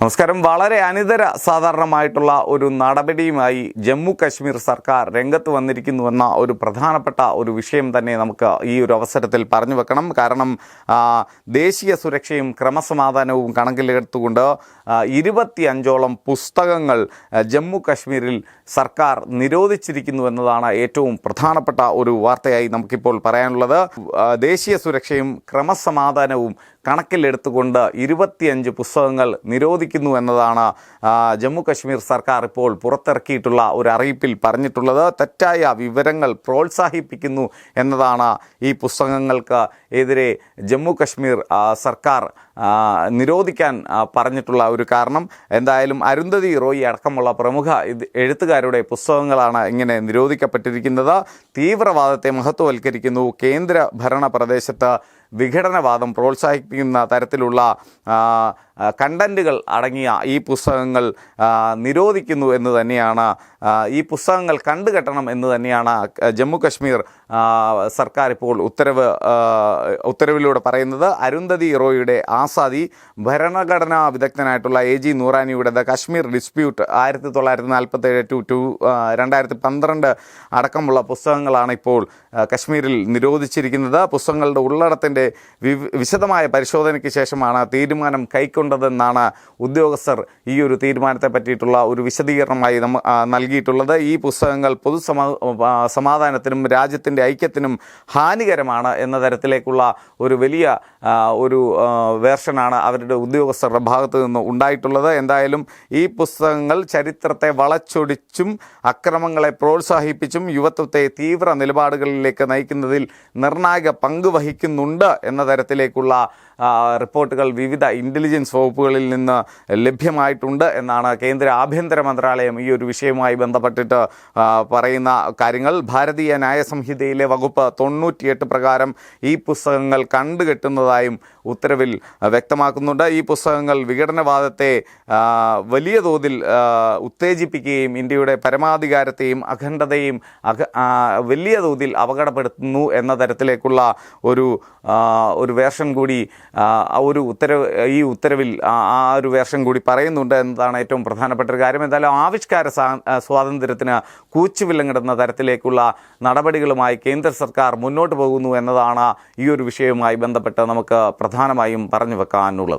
നമസ്കാരം. വളരെ അനിതര സാധാരണമായിട്ടുള്ള ഒരു നടപടിയുമായി ജമ്മു കശ്മീർ സർക്കാർ രംഗത്ത് വന്നിരിക്കുന്നുവെന്ന ഒരു പ്രധാനപ്പെട്ട ഒരു വിഷയം തന്നെ നമുക്ക് ഈ ഒരു അവസരത്തിൽ പറഞ്ഞു വെക്കണം. കാരണം ദേശീയ സുരക്ഷയും ക്രമസമാധാനവും കണക്കിലെടുത്തുകൊണ്ട് ഇരുപത്തി അഞ്ചോളം പുസ്തകങ്ങൾ ജമ്മു കശ്മീരിൽ സർക്കാർ നിരോധിച്ചിരിക്കുന്നു എന്നതാണ് ഏറ്റവും പ്രധാനപ്പെട്ട ഒരു വാർത്തയായി നമുക്കിപ്പോൾ പറയാനുള്ളത്. ദേശീയ സുരക്ഷയും ക്രമസമാധാനവും കണക്കിലെടുത്തുകൊണ്ട് ഇരുപത്തിയഞ്ച് പുസ്തകങ്ങൾ നിരോധിക്കുന്നു എന്നതാണ് ജമ്മു കശ്മീർ സർക്കാർ ഇപ്പോൾ പുറത്തിറക്കിയിട്ടുള്ള ഒരു അറിയിപ്പിൽ പറഞ്ഞിട്ടുള്ളത്. തെറ്റായ വിവരങ്ങൾ പ്രോത്സാഹിപ്പിക്കുന്നു എന്നതാണ് ഈ പുസ്തകങ്ങൾക്ക് എതിരെ ജമ്മു കശ്മീർ സർക്കാർ നിരോധിക്കാൻ പറഞ്ഞിട്ടുള്ള ഒരു കാരണം. എന്തായാലും അരുന്ധതി റോയി അടക്കമുള്ള പ്രമുഖ എഴുത്തുകാരുടെ പുസ്തകങ്ങളാണ് ഇങ്ങനെ നിരോധിക്കപ്പെട്ടിരിക്കുന്നത്. തീവ്രവാദത്തെ മഹത്വവൽക്കരിക്കുന്നു. കേന്ദ്ര ഭരണ പ്രദേശത്ത് വിഘടനവാദം പ്രോത്സാഹിപ്പിക്കുന്ന തരത്തിലുള്ള കണ്ടന്റുകൾ അടങ്ങിയ ഈ പുസ്തകങ്ങൾ നിരോധിക്കുന്നു എന്ന് തന്നെയാണ് ഈ പുസ്തകങ്ങൾ കണ്ടുകെട്ടണം എന്ന് തന്നെയാണ് ജമ്മു കശ്മീർ സർക്കാർ ഇപ്പോൾ ഉത്തരവ് ഉത്തരവിലൂടെ പറയുന്നത്. അരുന്ധതി റോയിയുടെ ആസാദി ഭരണഘടനാ വിദഗ്ധനായിട്ടുള്ള എ ജി നൂറാനിയുടെ ദ കശ്മീർ ഡിസ്പ്യൂട്ട് ആയിരത്തി തൊള്ളായിരത്തി നാൽപ്പത്തേഴ് ടു ടു രണ്ടായിരത്തി പന്ത്രണ്ട് അടക്കമുള്ള പുസ്തകങ്ങളാണ് ഇപ്പോൾ കശ്മീരിൽ നിരോധിച്ചിരിക്കുന്നത്. പുസ്തകങ്ങളുടെ ഉള്ളടത്തിന്റെ വി- വിശദമായ പരിശോധനയ്ക്ക് ശേഷമാണ് തീരുമാനം കൈക്കൊണ്ടതെന്നാണ് ഉദ്യോഗസ്ഥർ ഈ ഒരു തീരുമാനത്തെ പറ്റിയിട്ടുള്ള ഒരു വിശദീകരണമായി നൽകിയിട്ടുള്ളത്. ഈ പുസ്തകങ്ങൾ പൊതുസമാ സമാധാനത്തിനും രാജ്യത്തിന്റെ ഐക്യത്തിനും ഹാനികരമാണ് എന്ന തരത്തിലേക്കുള്ള ഒരു വലിയ ഒരു വേർഷനാണ് അവരുടെ ഉദ്യോഗസ്ഥരുടെ ഭാഗത്തു നിന്ന് ഉണ്ടായിട്ടുള്ളത്. എന്തായാലും ഈ പുസ്തകങ്ങൾ ചരിത്രത്തെ വളച്ചൊടിച്ചും അക്രമങ്ങളെ പ്രോത്സാഹിപ്പിച്ചും യുവത്വത്തെ തീവ്ര നിലപാടുകളിലേക്ക് നയിക്കുന്നതിൽ നിർണായക പങ്ക് വഹിക്കുന്നുണ്ട്. എന്ന തരത്തിലേക്കുള്ള റിപ്പോർട്ടുകൾ വിവിധ ഇന്റലിജൻസ് വകുപ്പുകളിൽ നിന്ന് ലഭ്യമായിട്ടുണ്ട് എന്നാണ് കേന്ദ്ര ആഭ്യന്തര മന്ത്രാലയം ഈ ഒരു വിഷയവുമായി ബന്ധപ്പെട്ടിട്ട് പറയുന്ന കാര്യങ്ങൾ. ഭാരതീയ ന്യായ സംഹിതയിലെ വകുപ്പ് തൊണ്ണൂറ്റിയെട്ട് പ്രകാരം ഈ പുസ്തകങ്ങൾ കണ്ടുകെട്ടുന്നതായും ഉത്തരവിൽ വ്യക്തമാക്കുന്നുണ്ട്. ഈ പുസ്തകങ്ങൾ വിഘടനവാദത്തെ വലിയ തോതിൽ ഉത്തേജിപ്പിക്കുകയും ഇന്ത്യയുടെ പരമാധികാരത്തെയും അഖണ്ഡതയും അഖ വലിയ തോതിൽ അപകടപ്പെടുത്തുന്നു എന്ന തരത്തിലേക്കുള്ള ഒരു ഒരു വേർഷൻ കൂടി ഒരു ഉത്തരവ് ഈ ഉത്തരവിൽ ആ ഒരു വേർഷൻ കൂടി പറയുന്നുണ്ട് എന്നതാണ് ഏറ്റവും പ്രധാനപ്പെട്ട ഒരു കാര്യം. എന്തായാലും ആവിഷ്കാര സ്വാതന്ത്ര്യത്തിന് കൂച്ചുവില്ലങ്ങിടുന്ന തരത്തിലേക്കുള്ള നടപടികളുമായി കേന്ദ്ര സർക്കാർ മുന്നോട്ട് പോകുന്നു എന്നതാണ് ഈ ഒരു വിഷയവുമായി ബന്ധപ്പെട്ട് നമുക്ക് പ്രധാനമായും പറഞ്ഞു വെക്കാനുള്ളത്.